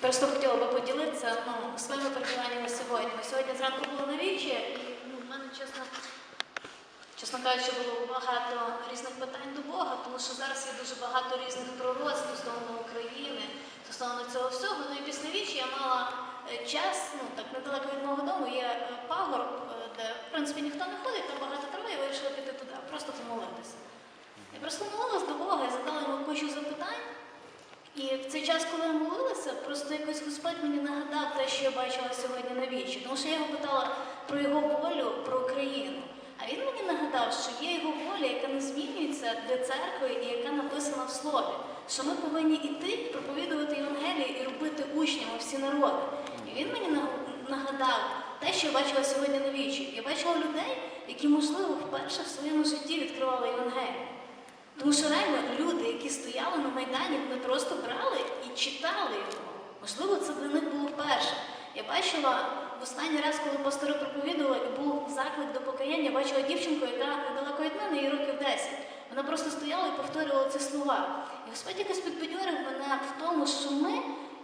Просто хотіла би поділитися ну, своїми переживаннями сьогодні. Сьогодні зранку були на вічі, і ну, в мене, чесно, чесно кажучи, було багато різних питань до Бога, тому що зараз є дуже багато різних пророцтв стосовно України, стосовно цього всього. Ну і після вічі я мала е, час, ну так недалеко від мого дому є е, пагорб, е, де в принципі ніхто не ходить, там багато трави, я вирішила піти туди, просто помолитися. Я просто молилась до Бога, я задала йому кучу запитань. І в цей час, коли я молилася, просто якось Господь мені нагадав те, що я бачила сьогодні на вічі. Тому що я його питала про його волю, про Україну. А він мені нагадав, що є його воля, яка не змінюється для церкви і яка написана в слові. Що ми повинні йти, проповідувати Євангеліє і робити учнями всі народи. І він мені нагадав те, що я бачила сьогодні на вічі. Я бачила людей, які, можливо, вперше в своєму житті відкривали Євангеліє. Тому що реально люди, які стояли на Майдані, вони просто брали і читали його. Можливо, це для них було вперше. Я бачила в останній раз, коли пастори проповідували, і був заклик до покаяння, бачила дівчинку, яка недалеко від мене, їй років 10. Вона просто стояла і повторювала ці слова. І Господь якось підбадьорив мене в тому, що ми,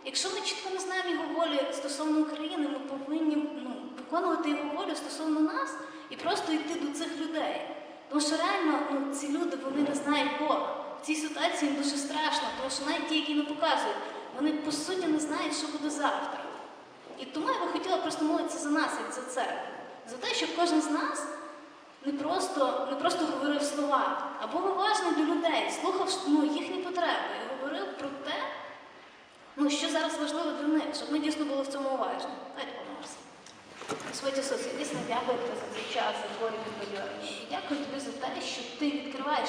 якщо ми чітко не знаємо його волі стосовно України, ми повинні ну, виконувати його волю стосовно нас і просто йти до цих людей. Тому що реально ну, ці люди вони не знають Бога. В цій ситуації їм дуже страшно, тому що навіть ті, які не показують, вони по суті не знають, що буде завтра. І тому я би хотіла просто молитися за нас, як за церкву, за те, щоб кожен з нас не просто, не просто говорив слова, а був уважний до людей, слухав ну, їхні потреби і говорив про те, ну, що зараз важливо для них, щоб ми дійсно були в цьому уважні. Давайте помолимося. Господь Ісус, я дійсно дякую тобі за цей час, за твою підбадьорення. Дякую тобі за те, що ти відкриваєш